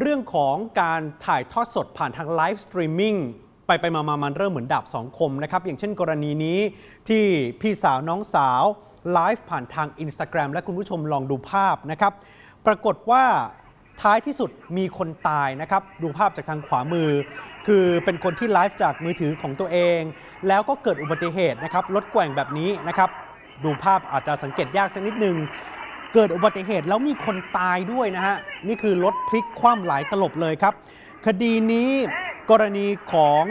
เรื่องของการถ่ายทอดสดผ่านทางไลฟ์สตรีมมิ่งไปไปมามามันเริ่มเหมือนดาบสองคมนะครับ อย่างเช่นกรณีนี้ที่พี่สาวน้องสาวไลฟ์ผ่านทาง Instagram และคุณผู้ชมลองดูภาพนะครับ ปรากฏว่าท้ายที่สุดมีคนตายนะครับ ดูภาพจากทางขวามือ คือเป็นคนที่ไลฟ์จากมือถือของตัวเอง แล้วก็เกิดอุบัติเหตุนะครับรถแกว่งแบบนี้นะครับ ดูภาพอาจจะสังเกตยากสักนิดนึง เกิดอุบัติเหตุแล้วมีคนตายด้วยนะฮะ นี่คือรถพลิกคว่ำหลายตลบเลยครับ คดีนี้กรณีของ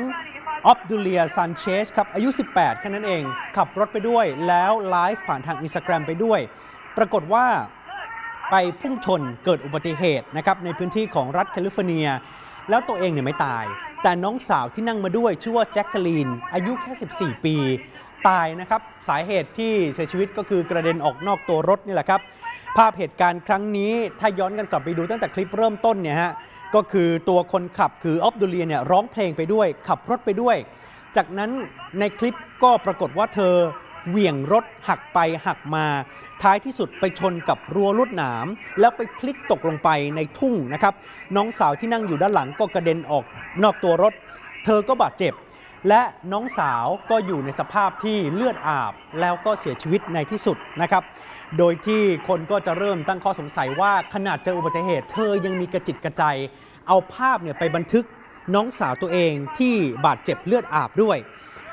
ออฟดูเลียซันเชสครับ อายุ 18 แค่นั้นเอง ขับรถไปด้วยแล้วไลฟ์ผ่านทาง Instagram ไปด้วย ปรากฏว่าไปพุ่งชนเกิดอุบัติเหตุนะครับ ในพื้นที่ของรัฐแคลิฟอร์เนีย แล้วตัวเองเนี่ยไม่ตาย แต่น้องสาวที่นั่งมาด้วยชื่อว่าแจ็คกลีนอายุแค่ 14 ปี ตายนะครับ สาเหตุที่เสียชีวิตก็คือกระเด็นออกนอกตัวรถนี่แหละครับ ภาพเหตุการณ์ครั้งนี้ถ้าย้อนกันกลับไปดูตั้งแต่คลิปเริ่มต้นเนี่ยฮะก็คือตัวคนขับคือออฟดูเลียเนี่ยร้องเพลงไปด้วย ขับรถไปด้วย จากนั้นในคลิปก็ปรากฏว่าเธอเหวี่ยงรถหักไปหักมา ท้ายที่สุดไปชนกับรั้วลวดหนาม แล้วไปพลิกตกลงไปในทุ่งนะครับ น้องสาวที่นั่งอยู่ด้านหลังก็กระเด็นออกนอกตัวรถ เธอก็บาดเจ็บ และน้องสาวก็อยู่ในสภาพที่เลือดอาบแล้วก็เสียชีวิตในที่สุดนะครับ โดยที่คนก็จะเริ่มตั้งข้อสงสัยว่าขนาดเจออุบัติเหตุ เธอยังมีกระจิตกระใจ เอาภาพเนี่ยไปบันทึกน้องสาวตัวเองที่บาดเจ็บเลือดอาบด้วย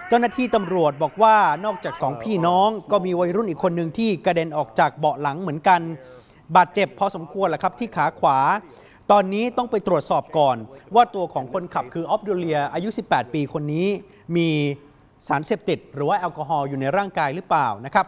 เจ้าหน้าที่ตำรวจบอกว่านอกจากสองพี่น้องก็มีวัยรุ่นอีกคนหนึ่งที่กระเด็นออกจากเบาะหลังเหมือนกัน บาดเจ็บพอสมควรแหละครับที่ขาขวา ตอนนี้ต้องไปตรวจสอบก่อน ว่าตัวของคนขับคือออฟดูเลียอายุ 18 ปีคนนี้มีสารเสพติด หรือว่าแอลกอฮอล์อยู่ในร่างกายหรือเปล่านะครับ